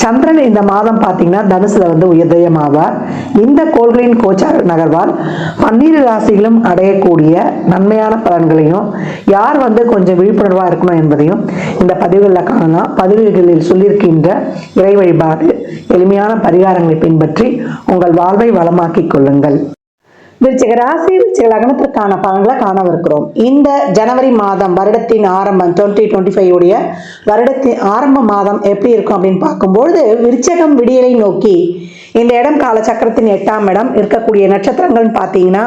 சந்திரன் இந்த மாதம் பார்த்தீங்கன்னா தனுசுல வந்து உயர்தயமாவார். இந்த கோள்களின் கோச்சார நகர்வால் பன்னீர் ராசிகளும் அடையக்கூடிய நன்மையான பலன்களையும் யார் வந்து கொஞ்சம் விழிப்புணர்வாக இருக்கணும் என்பதையும் இந்த பதிவுகளில் காணலாம். பதிவுகளில் சொல்லியிருக்கின்ற இறை வழிபாடு எளிமையான பரிகாரங்களை பின்பற்றி உங்கள் வாழ்வை வளமாக்கிக் கொள்ளுங்கள். விருச்சிக ராசி விருச்சிக லக்னத்திற்கான பலன்களை காணவிருக்கிறோம். இந்த ஜனவரி மாதம் வருடத்தின் ஆரம்பம் டுவெண்ட்டி டுவெண்ட்டி ஃபைவ் உடைய வருடத்தின் ஆரம்ப மாதம் எப்படி இருக்கும் அப்படின்னு பார்க்கும்பொழுது விருச்சகம் விடியலை நோக்கி இந்த இடம் காலச்சக்கரத்தின் எட்டாம் இடம் இருக்கக்கூடிய நட்சத்திரங்கள்னு பார்த்தீங்கன்னா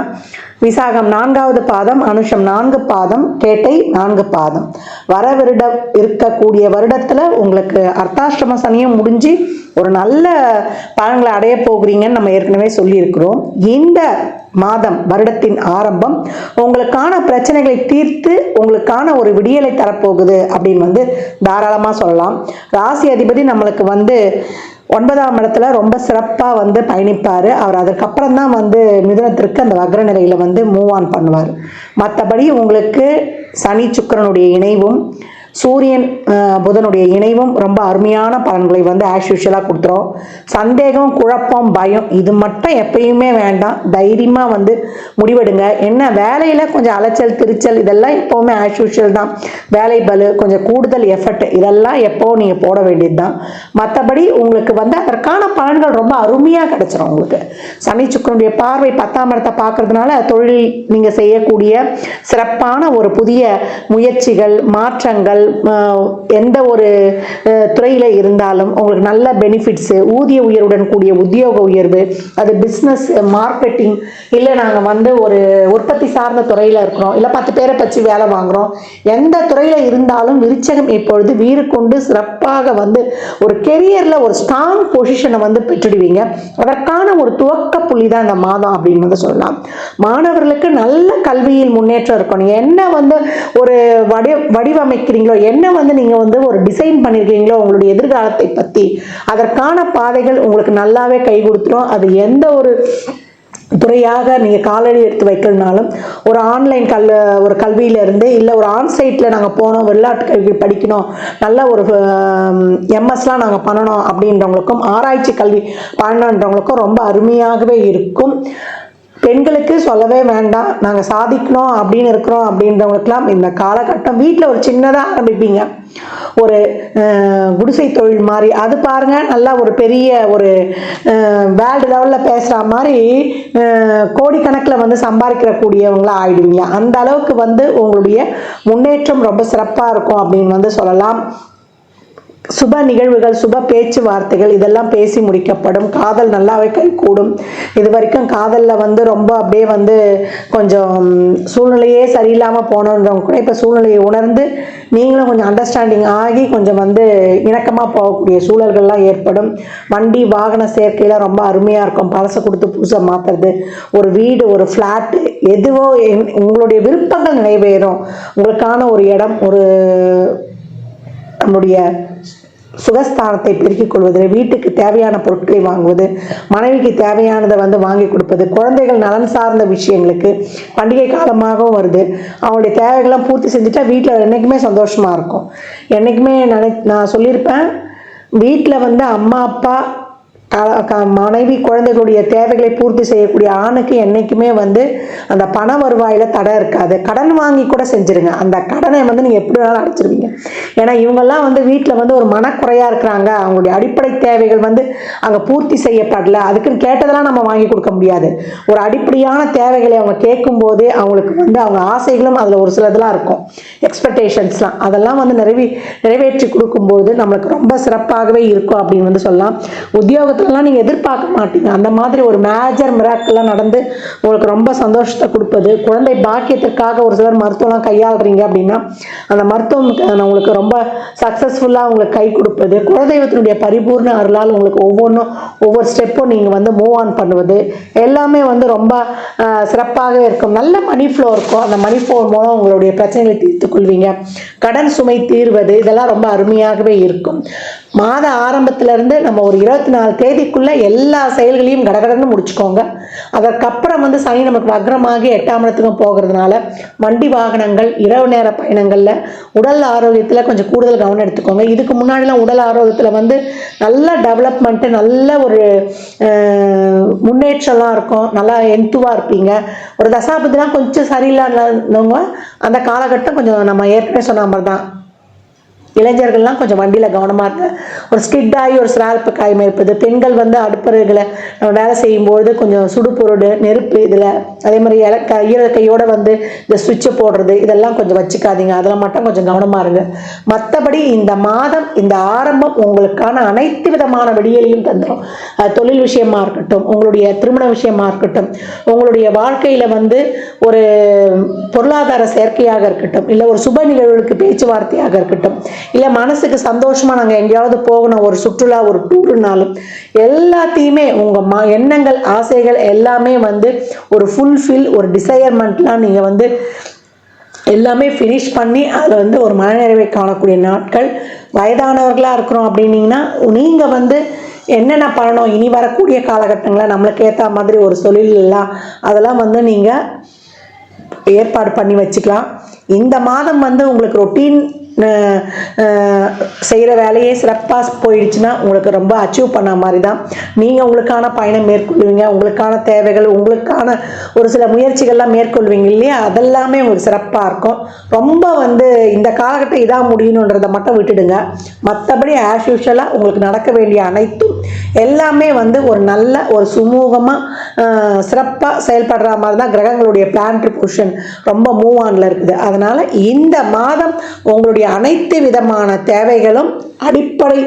விசாகம் நான்காவது பாதம் அனுஷம் நான்கு பாதம் கேட்டை நான்கு பாதம். வர வருடம் இருக்கக்கூடிய வருடத்துல உங்களுக்கு அர்த்தாஷ்டம சனியும் முடிஞ்சு ஒரு நல்ல பலன்களை அடைய போகிறீங்கன்னு நம்ம ஏற்கனவே சொல்லியிருக்கிறோம். இந்த மாதம் வருடத்தின் ஆரம்பம் உங்களுக்கான பிரச்சனைகளை தீர்த்து உங்களுக்கான ஒரு விடியலை தரப்போகுது அப்படின்னு வந்து தாராளமாக சொல்லலாம். ராசி அதிபதி நம்மளுக்கு வந்து ஒன்பதாம் இடத்துல ரொம்ப சிறப்பாக வந்து பயணிப்பார். அவர் அதுக்கப்புறம் தான் வந்து மிதுனத்திற்கு அந்த வக்ர நிலையில் வந்து மூவ் ஆன் பண்ணுவார். மற்றபடி உங்களுக்கு சனி சுக்கிரனுடைய இணைவும் சூரியன் புதனுடைய இணைவும் ரொம்ப அருமையான பலன்களை வந்து ஆஸ் யூஷுவலாக கொடுத்துரும். சந்தேகம் குழப்பம் பயம் இது மட்டும் எப்பயுமே வேண்டாம். தைரியமாக வந்து முடிவெடுங்க. என்ன வேலையில் கொஞ்சம் அலைச்சல் திருச்சல் இதெல்லாம் எப்போவுமே ஆஸ் யூஷுவல் தான். வேலை பலு கொஞ்சம் கூடுதல் எஃபர்ட் இதெல்லாம் எப்போ நீங்கள் போட வேண்டியது தான் மற்றபடி உங்களுக்கு வந்து அதற்கான பலன்கள் ரொம்ப அருமையாக கிடச்சிரும் உங்களுக்கு. சனி சுக்கரனுடைய பார்வை பத்தாம் இடத்தை பார்க்கறதுனால தொழில் நீங்கள் செய்யக்கூடிய சிறப்பான ஒரு புதிய முயற்சிகள் மாற்றங்கள் எந்த ஒரு துறையில் இருந்தாலும் உங்களுக்கு நல்ல பெனிஃபிட்ஸு ஊதிய உயர்வுடன் கூடிய உத்தியோக உயர்வு அது பிஸ்னஸ் மார்க்கெட்டிங் இல்லை நாங்கள் வந்து ஒரு உற்பத்தி சார்ந்த துறையில் இருக்கிறோம் இல்லை பத்து பேரை பற்றி வேலை வாங்குகிறோம் எந்த துறையில் இருந்தாலும் விருச்சகம் இப்பொழுது வீறு கொண்டு சிறப்பாக வந்து ஒரு கெரியரில் ஒரு ஸ்ட்ராங் பொசிஷனை வந்து பெற்றுடுவீங்க. அதற்கான ஒரு துவக்க புள்ளி தான் இந்த மாதம் அப்படின்னு வந்து சொல்லலாம். மாணவர்களுக்கு நல்ல கல்வியில் முன்னேற்றம் இருக்கணும். என்ன வந்து ஒரு வடி வடிவமைக்கிறீங்களோ என்ன வந்து நீங்கள் வந்து ஒரு டிசைன் பண்ணியிருக்கீங்களோ உங்களுடைய எதிர்காலத்தை பற்றி அதற்கான பாதைகள் உங்களுக்கு நல்லாவே கை கொடுத்துரும். அது எந்த ஒரு துறையாக நீங்கள் காலடி எடுத்து வைக்கலனாலும் ஒரு ஆன்லைன் கல் ஒரு கல்வியிலேருந்து இல்லை ஒரு ஆன்சைட்டில் நாங்கள் போனோம் வெளிநாட்டு கல்வி படிக்கணும் நல்ல ஒரு எம்எஸ்லாம் நாங்கள் பண்ணணும் அப்படின்றவங்களுக்கும் ஆராய்ச்சி கல்வி பண்ணணுன்றவங்களுக்கும் ரொம்ப அருமையாகவே இருக்கும். பெண்களுக்கு சொல்லவே வேண்டாம். நாங்கள் சாதிக்கணும் அப்படின்னு இருக்கிறோம் அப்படின்றவங்களுக்குலாம் இந்த காலகட்டம் வீட்டில் ஒரு சின்னதாக ஆரம்பிப்பீங்க. ஒரு குடிசை தொழில் மாதிரி. அது பாருங்கள் நல்லா ஒரு பெரிய ஒரு வேர்ல்டு லெவலில் பேசுகிற மாதிரி கோடிக்கணக்கில் வந்து சம்பாதிக்கிறக்கூடியவங்களாக ஆயிடுவீங்க. அந்த அளவுக்கு வந்து உங்களுடைய முன்னேற்றம் ரொம்ப சிறப்பாக இருக்கும் அப்படின்னு வந்து சொல்லலாம். சுப நிகழ்வுகள் சுப பேச்சுவார்த்தைகள் இதெல்லாம் பேசி முடிக்கப்படும். காதல் நல்லாவே கைகூடும். இது வரைக்கும் காதலில் வந்து ரொம்ப அப்படியே வந்து கொஞ்சம் சூழ்நிலையே சரியில்லாமல் போனோன்றவங்க கூட இப்போ சூழ்நிலையை உணர்ந்து நீங்களும் கொஞ்சம் அண்டர்ஸ்டாண்டிங் ஆகி கொஞ்சம் வந்து இணக்கமாக போகக்கூடிய சூழல்கள்லாம் ஏற்படும். வண்டி வாகன சேர்க்கையில் ரொம்ப அருமையாக இருக்கும். பழசை கொடுத்து புதுசாக மாற்றுறது ஒரு வீடு ஒரு ஃப்ளாட்டு எதுவோ உங்களுடைய விருப்பங்கள் நிறைவேறும். உங்களுக்கான ஒரு இடம் ஒரு நம்முடைய சுகஸ்தானத்தை பெருக்கிக் கொள்வது வீட்டுக்கு தேவையான பொருட்களை வாங்குவது மனைவிக்கு தேவையானதை வந்து வாங்கி கொடுப்பது குழந்தைகள் நலன் சார்ந்த விஷயங்களுக்கு பண்டிகை காலமாகவும் வருது. அவங்களுடைய தேவைகள்லாம் பூர்த்தி செஞ்சுட்டா வீட்டில் என்றைக்குமே சந்தோஷமாக இருக்கும். என்றைக்குமே நினை நான் சொல்லியிருப்பேன் வீட்டில் வந்து அம்மா அப்பா மனைவி குழந்தைகளுடைய தேவைகளை பூர்த்தி செய்யக்கூடிய ஆணுக்கு என்றைக்குமே வந்து அந்த பண வருவாயில் தடை இருக்காது. கடன் வாங்கி கூட செஞ்சுருங்க. அந்த கடனை வந்து நீங்கள் எப்படி வேணாலும் அடைச்சிருவீங்க. ஏன்னா இவங்கெல்லாம் வந்து வீட்டில் வந்து ஒரு மனக்குறையாக இருக்கிறாங்க. அவங்களுடைய அடிப்படை தேவைகள் வந்து அங்கே பூர்த்தி செய்யப்படல. அதுக்குன்னு கேட்டதெல்லாம் நம்ம வாங்கி கொடுக்க முடியாது. ஒரு அடிப்படையான தேவைகளை அவங்க கேட்கும்போதே அவங்களுக்கு வந்து அவங்க ஆசைகளும் அதில் ஒரு சிலதெல்லாம் இருக்கும். எக்ஸ்பெக்டேஷன்ஸ்லாம் அதெல்லாம் வந்து நிறைவே நிறைவேற்றி கொடுக்கும்போது நம்மளுக்கு ரொம்ப சிறப்பாகவே இருக்கும் அப்படின்னு வந்து சொல்லலாம். உலகத்துலலாம் நீங்கள் எதிர்பார்க்க மாட்டீங்க. அந்த மாதிரி ஒரு மேஜர் மிராக்கெல்லாம் நடந்து உங்களுக்கு ரொம்ப சந்தோஷத்தை கொடுப்பது. குழந்தை பாக்கியத்திற்காக ஒரு சிலர் மருத்துவம்லாம் கையாளுறீங்க அப்படின்னா அந்த மருத்துவம் உங்களுக்கு ரொம்ப சக்ஸஸ்ஃபுல்லாக உங்களுக்கு கை கொடுப்பது. குலதெய்வத்தினுடைய பரிபூர்ண அருளால் உங்களுக்கு ஒவ்வொன்றும் ஒவ்வொரு ஸ்டெப்பும் நீங்கள் வந்து மூவ் ஆன் பண்ணுவது. எல்லாமே வந்து ரொம்ப சிறப்பாகவே சிறப்பாக இருக்கும். நல்ல மணி ஃப்ளோ இருக்கும். அந்த மணி ஃப்ளோ மூலம் உங்களுடைய பிரச்சனைகளை தீர்த்து கொள்வீங்க. கடன் சுமை தீர்வது இதெல்லாம் ரொம்ப அருமையாகவே இருக்கும். மாத ஆரம்பத்திலேருந்து நம்ம ஒரு இருபத்தி நாலு தேதிக்குள்ளே எல்லா செயல்களையும் கடகடன்னு முடிச்சுக்கோங்க. அதற்கப்புறம் வந்து சனி நமக்கு வக்ரமாகி எட்டாம் இடத்துக்கும் போகிறதுனால வண்டி வாகனங்கள் இரவு நேர பயணங்களில் உடல் ஆரோக்கியத்தில் கொஞ்சம் கூடுதல் கவனம் எடுத்துக்கோங்க. இதுக்கு முன்னாடிலாம் உடல் ஆரோக்கியத்தில் வந்து நல்ல டெவலப்மெண்ட்டு நல்ல ஒரு முன்னேற்றம்லாம் இருக்கும். நல்லா எந்துவாக இருப்பீங்க. ஒரு தசாபதிலாம் கொஞ்சம் சரியில்லாதவங்க அந்த காலகட்டம் கொஞ்சம் நம்ம ஏற்கனவே சொன்ன மாதிரி தான் இளைஞர்கள்லாம் கொஞ்சம் வண்டியில் கவனமாக இருங்க. ஒரு ஸ்கிட்டாகி ஒரு சிரார்ப்பு காயம் இருப்பது பெண்கள் வந்து அடுப்பறைகளை நம்ம வேலை செய்யும்போது கொஞ்சம் சுடுபொருடு நெருப்பு இதில் அதே மாதிரி இலக்க ஈரக்கையோடு வந்து இந்த சுவிட்சை போடுறது இதெல்லாம் கொஞ்சம் வச்சுக்காதீங்க. அதில் மட்டும் கொஞ்சம் கவனமாக இருங்க. மற்றபடி இந்த மாதம் இந்த ஆரம்பம் உங்களுக்கான அனைத்து விதமான விடியலையும் தந்துடும் அது தொழில் விஷயமா இருக்கட்டும் உங்களுடைய திருமண விஷயமா இருக்கட்டும் உங்களுடைய வாழ்க்கையில் வந்து ஒரு பொருளாதார சேர்க்கையாக இருக்கட்டும் இல்லை ஒரு சுப நிகழ்வுகளுக்கு பேச்சுவார்த்தையாக இருக்கட்டும் இல்லை மனசுக்கு சந்தோஷமாக நாங்கள் எங்கேயாவது போகணும் ஒரு சுற்றுலா ஒரு டூருனாலும் எல்லாத்தையுமே உங்கள் ம எண்ணங்கள் ஆசைகள் எல்லாமே வந்து ஒரு ஃபுல்ஃபில் ஒரு டிசையர்மெண்ட்லாம் நீங்கள் வந்து எல்லாமே ஃபினிஷ் பண்ணி அதில் வந்து ஒரு மனநிறைவை காணக்கூடிய நாட்கள். வயதானவர்களாக இருக்கிறோம் அப்படின்னீங்கன்னா நீங்கள் வந்து என்னென்ன பண்ணணும் இனி வரக்கூடிய காலகட்டங்களில் நம்மளுக்கு ஏற்ற மாதிரி ஒரு தொழில் எல்லாம் அதெல்லாம் வந்து நீங்கள் ஏற்பாடு பண்ணி வச்சுக்கலாம். இந்த மாதம் வந்து உங்களுக்கு ரொட்டீன் செய்கிற வேலையே சிறப்பாக போயிடுச்சுன்னா உங்களுக்கு ரொம்ப அச்சீவ் பண்ண மாதிரி தான் நீங்கள் உங்களுக்கான பயணம் மேற்கொள்வீங்க உங்களுக்கான தேவைகள் உங்களுக்கான ஒரு சில முயற்சிகள்லாம் மேற்கொள்வீங்க இல்லையா? அதெல்லாமே உங்களுக்கு சிறப்பாக இருக்கும். ரொம்ப வந்து இந்த காலகட்டம் இதாக முடியணுன்றதை மட்டும் விட்டுடுங்க. மற்றபடி ஆஸ் யூஷுவலாக உங்களுக்கு நடக்க வேண்டிய அனைத்தும் எல்லாமே வந்து ஒரு நல்ல ஒரு சுமூகமாக சிறப்பாக செயல்படுற மாதிரி தான் கிரகங்களுடைய பிளான்ட்ரி பொசிஷன் ரொம்ப மூவ் ஆனில் இருக்குது. அதனால் இந்த மாதம் உங்களுடைய அனைத்து விதமான தேவைகளும் அடிப்படை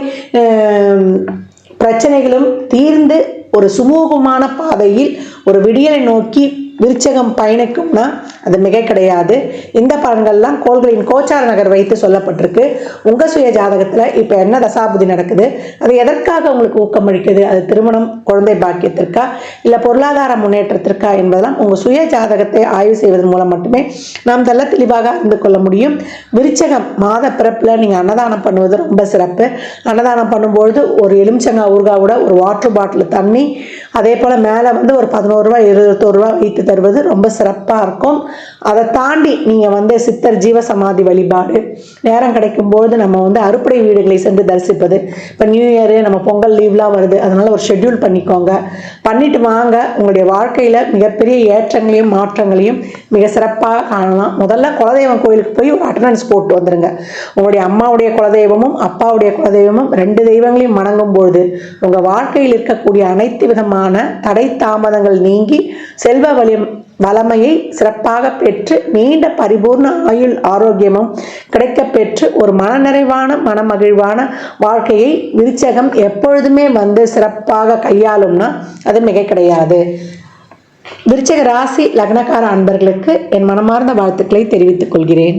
பிரச்சனைகளும் தீர்ந்து ஒரு சுமூகமான பாதையில் ஒரு விடியலை நோக்கி விருச்சகம் பயணிக்கும்னா அது மிக கிடையாது. இந்த பலன்கள்லாம் கோள்களின் கோச்சார நகர் வைத்து சொல்லப்பட்டிருக்கு. உங்கள் சுய ஜாதகத்தில் இப்போ என்ன தசாபுதி நடக்குது? அது எதற்காக உங்களுக்கு ஊக்கமளிக்குது? அது திருமணம் குழந்தை பாக்கியத்திற்கா இல்லை பொருளாதார முன்னேற்றத்திற்கா என்பதெல்லாம் உங்கள் சுய ஜாதகத்தை ஆய்வு செய்வதன் மூலம் மட்டுமே நாம் தெல்ல தெளிவாக அறிந்து கொள்ள முடியும். விருச்சகம் மாத பிறப்பில் நீங்கள் அன்னதானம் பண்ணுவது ரொம்ப சிறப்பு. அன்னதானம் பண்ணும்பொழுது ஒரு எலுமிச்சங்காய் ஊர்காவோட ஒரு வாட்டர் பாட்டில் தண்ணி அதே போல் மேலே வந்து ஒரு பதினோரு ரூபா இருபத்தோரு ரூபா வைத்து தருவது ரொம்ப சிறப்பாக இருக்கும். அதை தாண்டி நீங்கள் வந்து சித்தர் ஜீவ சமாதி வழிபாடு நேரம் கிடைக்கும்போது நம்ம வந்து அறுப்படை வீடுகளை சென்று தரிசிப்பது இப்போ நியூ இயரு நம்ம பொங்கல் லீவ்லாம் வருது அதனால் ஒரு ஷெட்யூல் பண்ணிக்கோங்க. பண்ணிட்டு வாங்க. உங்களுடைய வாழ்க்கையில் மிகப்பெரிய ஏற்றங்களையும் மாற்றங்களையும் மிக சிறப்பாக காணலாம். முதல்ல குலதெய்வம் கோயிலுக்கு போய் ஒரு அட்டண்டன்ஸ் போட்டு வந்துடுங்க உங்களுடைய அம்மாவுடைய குலதெய்வமும் அப்பாவுடைய குலதெய்வமும் ரெண்டு தெய்வங்களையும் வணங்கும் பொழுது உங்கள் வாழ்க்கையில் இருக்கக்கூடிய அனைத்து விதமான தடை தாமதங்கள் நீங்கி செல்வ வழி வளமையை சிறப்பாக பெற்று நீண்ட பரிபூர்ண ஆயுள் ஆரோக்கியமும் கிடைக்கப்பெற்று ஒரு மனநிறைவான மனமகிழ்வான வாழ்க்கையை விருச்சகம் எப்பொழுதுமே வந்து சிறப்பாக கையாளும்னா அது மிக கிடையாது. விருச்சக ராசி லக்னக்கார அன்பர்களுக்கு என் மனமார்ந்த வாழ்த்துக்களை தெரிவித்துக் கொள்கிறேன்.